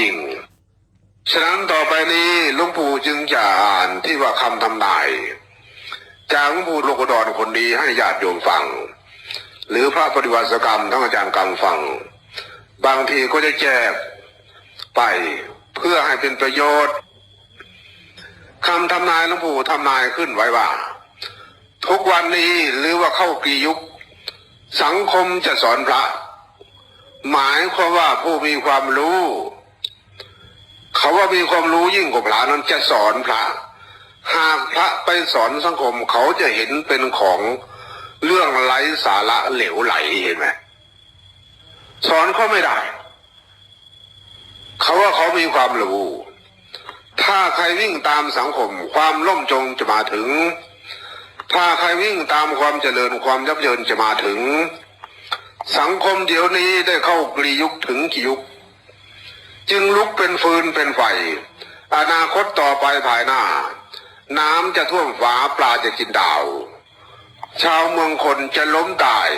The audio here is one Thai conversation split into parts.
จริง ฉะนั้นต่อไปนี้ลุงปู่จึงจะอ่านที่ว่าคำทำนาย จากลุงปู่โลกดรคนดีให้ญาติโยมฟัง หรือพระปฏิวัติกรรมทั้งอาจารย์กรรมฟัง บางทีก็จะแจกไปเพื่อให้เป็นประโยชน์คำทำนายลวงปู่ทำนายขึ้นไว้ว่า ทุกวันนี้หรือว่าเข้ากี่ยุค สังคมจะสอนพระ หมายความว่าผู้มีความรู้ เขาว่ามีความรู้ยิ่งกว่าพระนั้นจะสอนพระ หากพระไปสอนสังคมเขาจะเห็นเป็นของเรื่องไร้สาระเหลวไหลเห็นไหมสอนเขาไม่ได้ เขาว่าเขามีความรู้ ถ้าใครวิ่งตามสังคม ความล่มจงจะมาถึง ถ้าใครวิ่งตามความเจริญความยับเยินจะมาถึง สังคมเดี๋ยวนี้ได้เข้ากรียุคถึงกี่ยุค จึงลุกเป็นฟืนเป็นไฟ อนาคตต่อไปภายหน้า น้ำจะท่วมฟ้าปลาจะกินดาว ชาวเมืองคนจะล้มตาย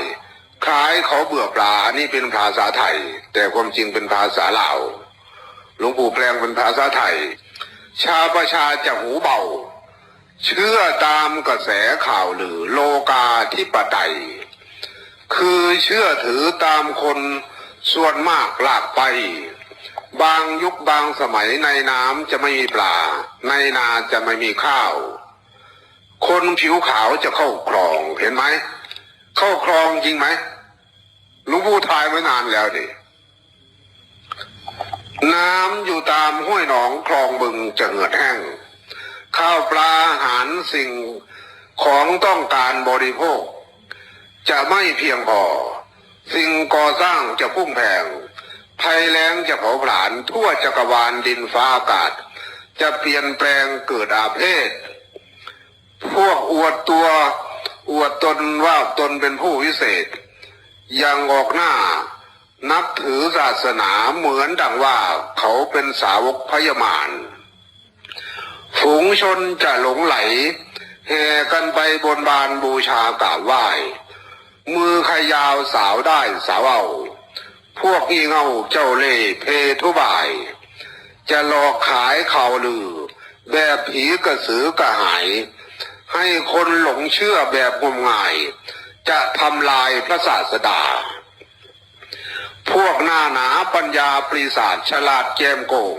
คล้ายเขาเบื่อปลาอันนี้เป็นภาษาไทย แต่ความจริงเป็นภาษาลาวหลวงปู่แปลงเป็นภาษาไทย ชาวประชาจะหูเบา เชื่อตามกระแสข่าวหรือโลกาธิปไตย คือเชื่อถือตามคนส่วนมากหลากไป บางยุคบางสมัยในน้ำจะไม่มีปลา ในนาจะไม่มีข้าว คนผิวขาวจะเข้าคลองเห็นไหม เข้าคลองจริงไหมหลุงปู่ทายไว้นานแล้วดิน้ำอยู่ตามห้วยหนองคลองบึงจะเหือดแห้ง ข้าวปลาอาหารสิ่งของต้องการบริโภค จะไม่เพียงพอ สิ่งก่อสร้างจะพุ่งแพง ภัยแล้งจะเผาผลาญทั่วจักรวาลดินฟ้าอากาศ จะเปลี่ยนแปลงเกิดอาเพศ พวกอวดตัวอวดตนว่าตนเป็นผู้วิเศษ ยังออกหน้า นับถือศาสนาเหมือนดังว่าเขาเป็นสาวกพยามารฝูงชนจะหลงไหลแห่กันไปบนบานบูชากราบไหว้ มือใครยาวสาวได้สาวเอา พวกงี่เงาเจ้าเล่เพทุบาย จะหลอกขายข่าวลือ แบบผีกระสือกระหาย ให้คนหลงเชื่อแบบงมงาย จะทำลายพระศาสดา พวกหน้าหนาปัญญาปรีศาจฉลาดแจมโกง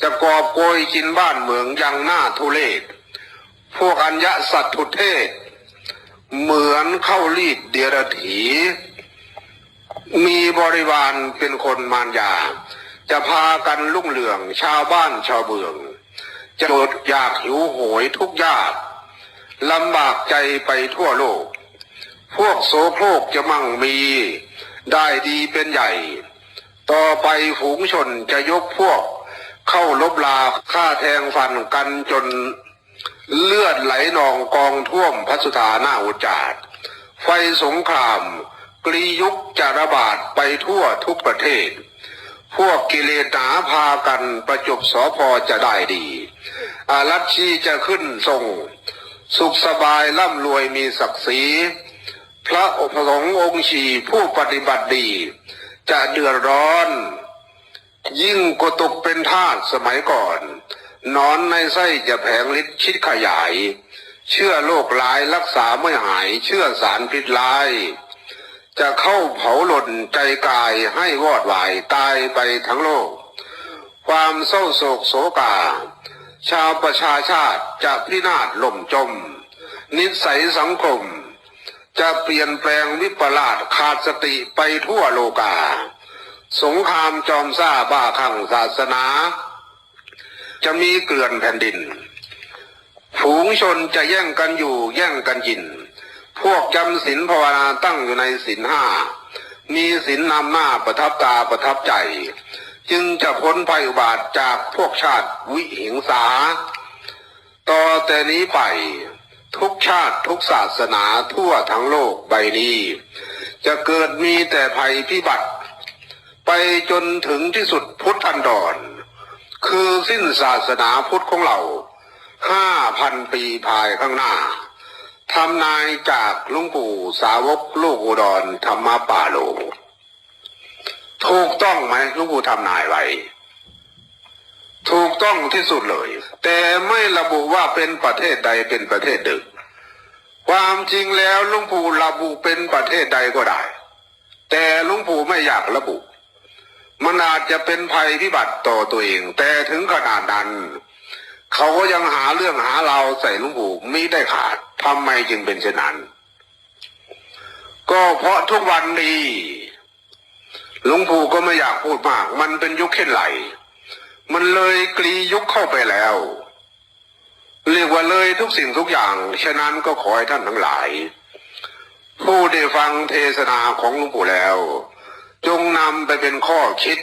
จะกอบโกยกินบ้านเมืองยังหน้าทุเลศพวกอัญญสัตถุเทศ เหมือนเข้ารีดเดียรถี มีบริวารเป็นคนมารยา จะพากันลุ่งเรืองชาวบ้านชาวเมืองจะอดอยากหิวโหยทุกยากลำบากใจไปทั่วโลก พวกโสโครกจะมั่งมี ได้ดีเป็นใหญ่ ต่อไปฝูงชนจะยกพวก เข้าลบลาฆ่าแทงฟันกันจนเลือดไหลนองกองท่วมพัสุธาหน้าอุจาดไฟสงคราม กรียุคจะระบาดไปทั่วทุกประเทศ พวกกิเลสหนาพากันประจบสอพอจะได้ดีอารัชชีจะขึ้นทรง สุขสบายร่ำรวยมีศักดิ์ศรี พระอภสงฆ์องค์ชีผู้ปฏิบัติดี จะเดือดร้อน ยิ่งกตกเป็นทาสสมัยก่อน นอนในไส้จะแผงฤทธิ์ชิดขยาย เชื่อโรคร้ายรักษาไม่หาย เชื่อสารพิษร้าย จะเข้าเผาหล่นใจกายให้วอดวายตายไปทั้งโลก ความเศร้าโศกโศกา ชาวประชาชาติจะพินาศล่มจม นิสัยสังคม จะเปลี่ยนแปลงวิปลาสขาดสติไปทั่วโลกา สงครามจอมซ่าบ้าคลั่งศาสนา จะมีเกลื่อนแผ่นดิน ฝูงชนจะแย่งกันอยู่แย่งกันยิน พวกจำศีลภาวนาตั้งอยู่ในศีลห้า มีศีลนำหน้าประทับตาประทับใจ จึงจะพ้นภัยอุบาทจากพวกชาติวิหิงสา ต่อแต่นี้ไป ทุกชาติทุกศาสนาทั่วทั้งโลกใบนี้ จะเกิดมีแต่ภัยพิบัติ ไปจนถึงที่สุดพุทธันดร คือสิ้นศาสนาพุทธของเราห้าพันปีภายข้างหน้า ทำนายจากลุงปู่สาวกลูกอุดรธรรมป่าโล ถูกต้องไหมลุงปู่ทำนายไว้ ถูกต้องที่สุดเลย แต่ไม่ระบุว่าเป็นประเทศใดเป็นประเทศหนึ่งความจริงแล้วลุงปู่ระบุเป็นประเทศใดก็ได้ แต่ลุงปู่ไม่อยากระบุ มันอาจจะเป็นภัยพิบัติต่อตัวเอง แต่ถึงขนาดนั้น เขาก็ยังหาเรื่องหาเราใส่ลุงปู่ไม่ได้ขาด ทำไมจึงเป็นเช่นนั้น ก็เพราะทุกวันนี้หลวงปู่ก็ไม่อยากพูดมาก มันเป็นยุคเข็นไหล มันเลยกรียุคเข้าไปแล้ว เรียกว่าเลยทุกสิ่งทุกอย่าง ฉะนั้นก็ขอให้ท่านทั้งหลาย ผู้ได้ฟังเทศนาของหลวงปู่แล้ว จงนำไปเป็นข้อคิด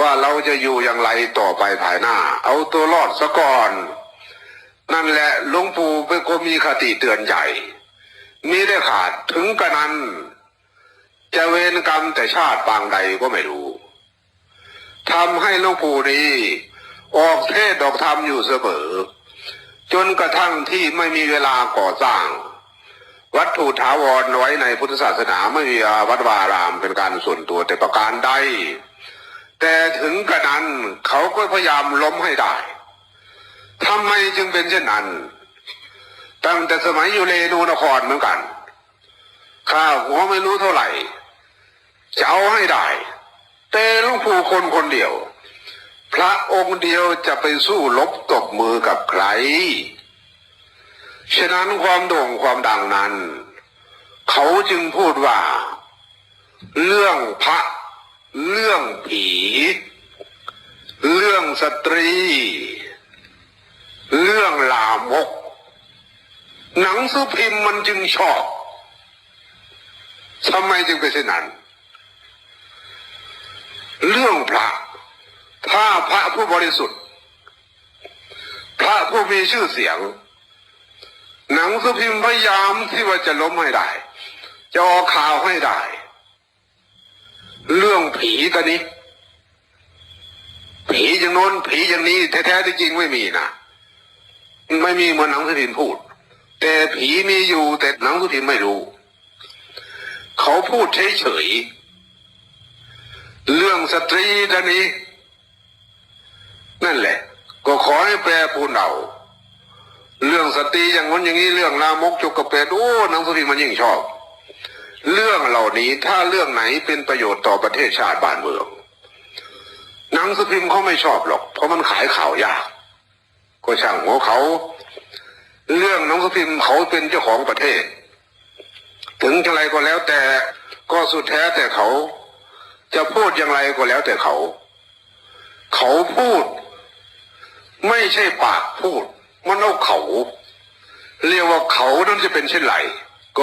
ว่าเราจะอยู่อย่างไรต่อไปภายหน้า เอาตัวรอดซะก่อน นั่นแหละหลวงปู่เป็นคนมีคติเตือนใจมีได้ขาดถึงกระนั้น จะเวรกรรมแต่ชาติปางใดก็ไม่รู้ทำให้หลวงปู่นี้ ออกเทศดอกธรรมอยู่เสมอ จนกระทั่งที่ไม่มีเวลาก่อสร้าง วัตถุถาวรไว้ในพุทธศาสนาไม่มีวัดวารามเป็นการส่วนตัวแต่ประการใดแต่ถึงกระนั้นเขาก็พยายามล้มให้ได้ ทำไมจึงเป็นเช่นนั้น ตั้งแต่สมัยอยู่เรนูนครเหมือนกัน ข้าหัวไม่รู้เท่าไหร่ จะเอาให้ได้ แต่ลุงปู่คนคนเดียว พระองค์เดียวจะไปสู้ลบตบมือกับใคร ฉะนั้นความโด่งความดังนั้น เขาจึงพูดว่า เรื่องพระเรื่องผี เรื่องสตรี เรื่องลามก หนังสือพิมพ์มันจึงชอบทำไมจึงเป็นเช่นนั้น เรื่องพระถ้าพระผู้บริสุทธิ์ พระผู้มีชื่อเสียง หนังสือพิมพ์พยายามที่ว่าจะล้มให้ได้ จะออกข่าวให้ได้ เรื่องผีตอนนี้ ผีอย่างโน้นผีอย่างนี้แท้ๆที่จริงไม่มีนะ ไม่มีเหมือนหนังสือพิมพ์พูด แต่ผีมีอยู่แต่หนังสือพิมพ์ไม่รู้ เขาพูดเฉยๆเรื่องสตรีตอนนี้ นั่นแหละ ก็ขอให้แปลพูนเอาเรื่องสตรีอย่างนั้นอย่างนี้เรื่องลามกจกกระเปดโอ้หนังสือพิมพ์มันยิ่งชอบ เรื่องเหล่านี้ถ้าเรื่องไหนเป็นประโยชน์ต่อประเทศชาติบ้านเมืองหนังสือพิมพ์เขาไม่ชอบหรอก เพราะมันขายข่าวยาก ก็ช่างหัวเขา เรื่องน้องสพิมพ์เขาเป็นเจ้าของประเทศ ถึงอะไรก็แล้วแต่ก็สุดแท้แต่เขา จะพูดอย่างไรก็แล้วแต่เขา เขาพูด ไม่ใช่ปากพูด มันเอาเขา เรียกว่าเขานั่นจะเป็นเช่นไร